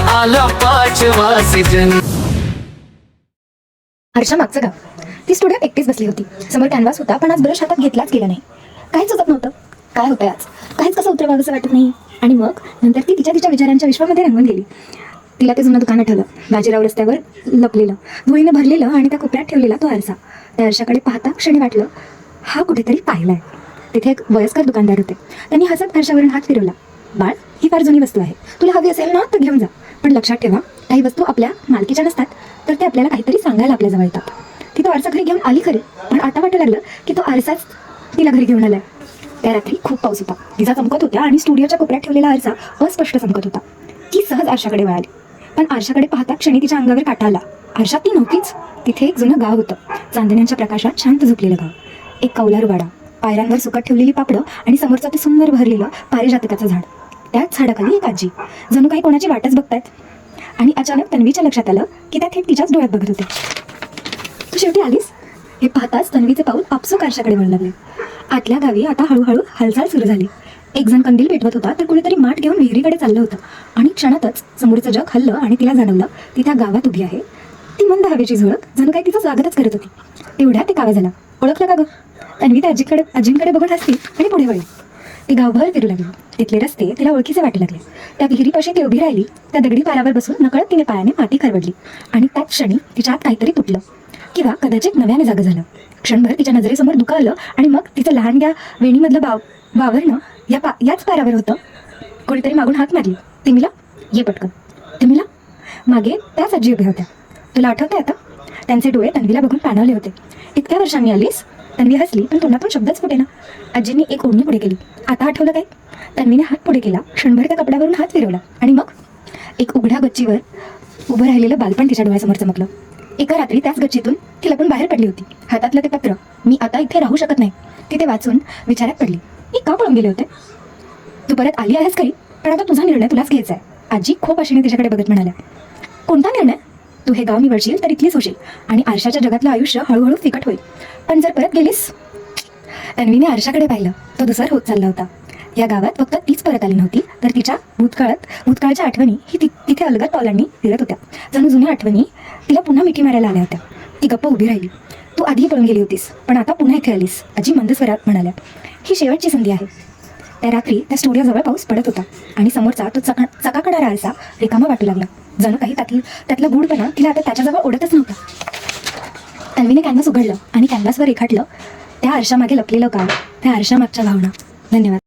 पाचवा सीजन हर्षा मागचं गाव. ती स्टुडिओ एकटीच बसली होती. समोर कॅनव्हास होता पण आज ब्रश हातात घेतलाच गेला नाही. काहीच सुचत नव्हतं? काय होतंय आज? काहीच कसं उतरवावं असं वाटत नाही. आणि मग नंतर ती तिच्या तिच्या विचारांच्या विश्वामध्ये रंगून गेली. तिला ते जुनं दुकान आठवलं. बाजीराव रस्त्यावर लपलेलं. धुळीनं भरलेलं आणि त्या कोपऱ्यात ठेवलेला तो आरसा. त्या आरशाकडे पाहता क्षणी वाटलं हा कुठेतरी पाहिलाय. तिथे एक वयस्कर दुकानदार होते. त्यांनी हसत आरशावरून हात फिरवला. बाळ ही फार जुनी वस्तू आहे. तुला हवी असेल ना तर घेऊन जा. पण लक्षात ठेवा काही वस्तू आपल्या मालकीच्या नसतात तर ते आपल्याला काहीतरी सांगायला आपल्याजवळ येतात. ती तो आरसा घरी घेऊन आली खरी पण आता वाटू लागलं की तो आरसाच तिला घरी घेऊन आलाय. त्या रात्री खूप पाऊस होता. तिचा चमकत होत्या आणि स्टुडिओच्या कोपऱ्यात ठेवलेला आरसा अस्पष्ट चमकत होता. ती सहज आरशाकडे वळाली. पण आरशाकडे पाहता क्षणी तिच्या अंगावर काटा आला. आरशात ती नव्हतीच. तिथे एक जुनं गाव होतं. चांदण्यांच्या प्रकाशात शांत झोपलेलं गाव. एक कौलार वाडा. पायऱ्यांवर सुकत ठेवलेली पापडं आणि समोरचं ते सुंदर भरलेलं पारिजातकाचं झाड. त्याच झाडाखाली एक आजी. जणू काही कोणाची वाटच बघतायत आणि अचानक तन्वीच्या लक्षात आलं की त्या थेट तिच्याच डोळ्यात बघत होते. तू शेवटी आलीस? हे पाहताच तन्वीचे पाऊल आपसूक आरशाकडे वळू लागले. आतल्या गावी आता हळूहळू हालचाल सुरू झाली. एक जण कंदील पेटवत होता तर कुणीतरी माठ घेऊन विहिरीकडे चाललं होतं. आणि क्षणातच समोरचं जग हल्लं आणि तिला जाणवलं ती त्या गावात उभी आहे. ती मंद हवेची झुळक जणू काही तिचं स्वागतच करत होती. तेवढ्या ते कावा झाला ओळखलं का गं? तन्वी त्या आजीकडे आजींकडे बघत असती आणि पुढे वळली. ती गावभर फिरू लागली. तिथले रस्ते तिला ओळखीचे वाटू लागले. त्या विहिरीपाशी ती उभी राहिली. त्या दगडी पारावर बसून नकळत तिने पायाने माती खरवडली. आणि त्याच क्षणी तिच्या आत काहीतरी तुटलं. किंवा कदाचित नव्याने जागं झालं. क्षणभर तिच्या नजरेसमोर दुखावलं आलं आणि मग तिचं लहानग्या वेणीमधलं बाव वावरणं या पा याच पारावर होतं. कोणीतरी मागून हात मारली. तिमीला ये पटकन. तिमीला मागे त्याच आजी उभ्या होत्या. तुला आठवतंय आता? त्यांचे डोळे तन्वीला बघून पाणवले होते. इतक्या वर्षांनी आलीस? तन्वी हसली पण तोंडातून शब्दच फुटे ना आजींनी एक ओढणी पुढे केली. आता आठवलं काय? तन्वीने हात पुढे केला क्षणभर त्या कपड्यावरून हात फिरवला. आणि मग? एक उघड्या गच्चीवर उभं राहिलेलं बालपण तिच्या डोळ्यासमोर चमकलं. एका रात्री त्याच गच्चीतून ती लपून बाहेर पडली होती. हातातलं ते पत्र मी आता इथे राहू शकत नाही. तिथे वाचून विचारात पडली. मी का पळून गेले होते? तू परत आली आहेस खरी पण आता तुझा निर्णय तुलाच घ्यायचा आहे. आजी खूप आशेने तिच्याकडे बघत म्हणाल्या. कोणता निर्णय? तू हे गाव निवडशील तर इथलीच होशील. आणि आरशाच्या जगातलं आयुष्य हळूहळू फिकट होईल. पण जर परत गेलीस? तन्वीने आरशाकडे पाहिलं तो दुसर होत चालला होता. या गावात फक्त तीच परत आली नव्हती तर तिच्या भूतकाळात भूतकाळच्या आठवणी ही ति तिथे अलगद पावलांनी फिरत होत्या. जणू जुन्या आठवणी तिला पुन्हा मिठी मारायला आल्या होत्या. ती गप्प उभी राहिली. तू आधी पळून गेली होतीस पण आता पुन्हा इथे आलीस आजी मंद स्वरात म्हणाल्या. ही शेवटची संधी आहे. त्या रात्री त्या स्टुडिओजवळ पाऊस पडत होता आणि समोरचा तो चका चकाकणारा आरसा रिकामा वाटू लागला. जणू काही त्यातलं त्यातलं गुडपणा तिला आता त्याच्याजवळ ओढतच नव्हता. तन्वीने कॅनव्हास उघडलं आणि कॅनव्हासवर रेखाटलं. त्या आरशामागे लपलेलं गाव त्या आरशामागच्या भावना. धन्यवाद.